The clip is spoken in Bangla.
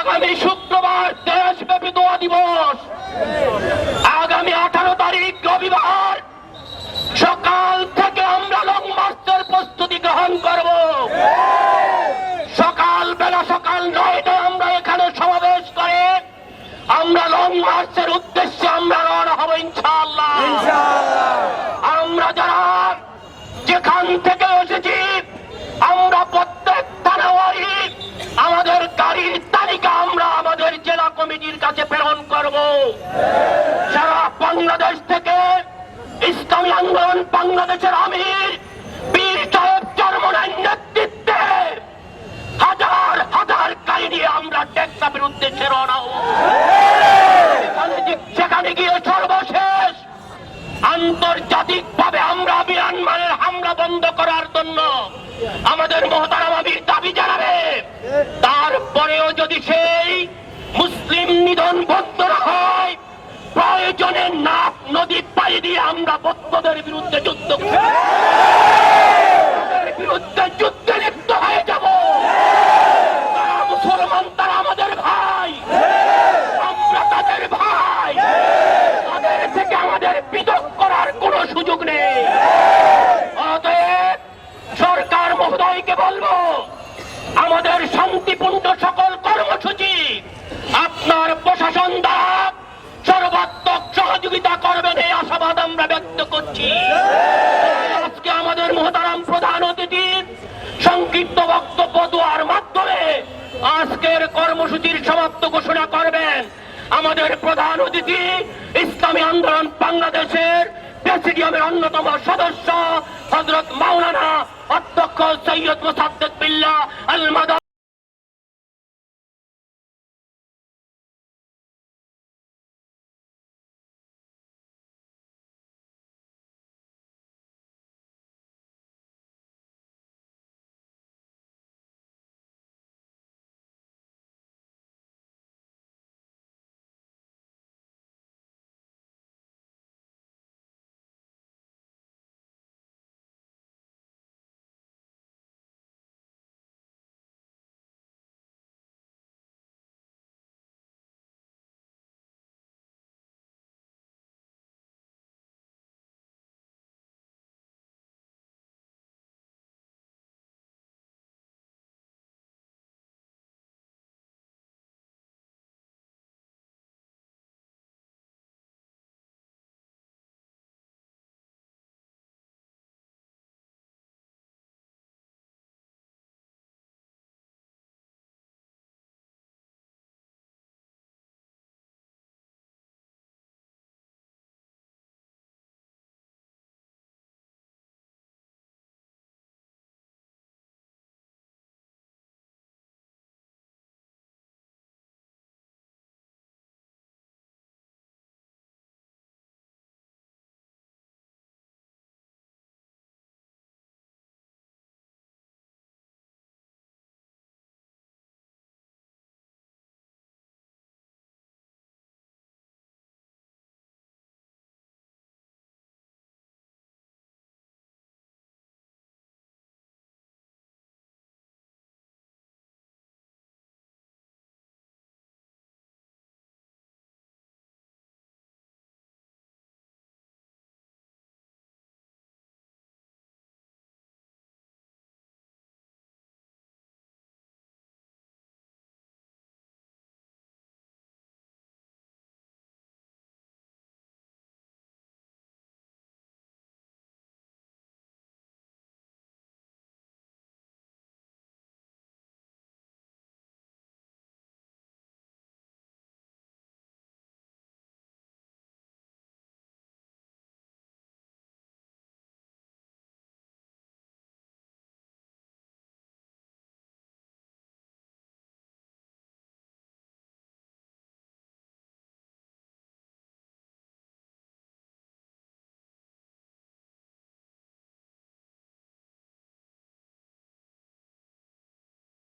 আগামী শুক্রবার দেশব্যাপী দিবস। আগামী আঠারো তারিখ রবিবার সকাল থেকে আমরা লং মার্চের প্রস্তুতি গ্রহণ করব। সকাল সকাল নয়টায় আমরা এখানে সমাবেশ করে আমরা লং মার্চের উদ্দেশ্যে আমরা রওনা হব ইনশাআল্লাহ। ইনশাআল্লাহ। সারা বাংলাদেশ থেকে ইসলামী আন্দোলন বাংলাদেশের আমির বীর সাহেব চরমনের নেতৃত্বে হাজার হাজার গাড়ি আমরা টেক্সাপের উদ্দেশ্যে সেখানে- গিয়ে সর্বশেষ আন্তর্জাতিক ভাবে আমরা মিয়ানমারের হামলা বন্ধ করার জন্য আমাদের মহতারাম আমির দাবি জানাবে। তারপরেও যদি সেই মুসলিম নিধন হয় প্রয়োজনে নাক নদী পাড়ি দিয়ে আমরা বৌদ্ধদের বিরুদ্ধে যুদ্ধ। বিরুদ্ধে যুদ্ধে করছি আজকে আমাদের মহতারাম প্রধান অতিথি সংক্ষিপ্ত বক্তব্য দেওয়ার মাধ্যমে আজকের কর্মসূচির সমাপ্ত ঘোষণা করবেন আমাদের প্রধান অতিথি ইসলামী আন্দোলন বাংলাদেশের প্রেসিডিয়ামের অন্যতম সদস্য হজরত মাওলানা অধ্যক্ষ সৈয়দ মোসাদ্দেক বিল্লাহ আল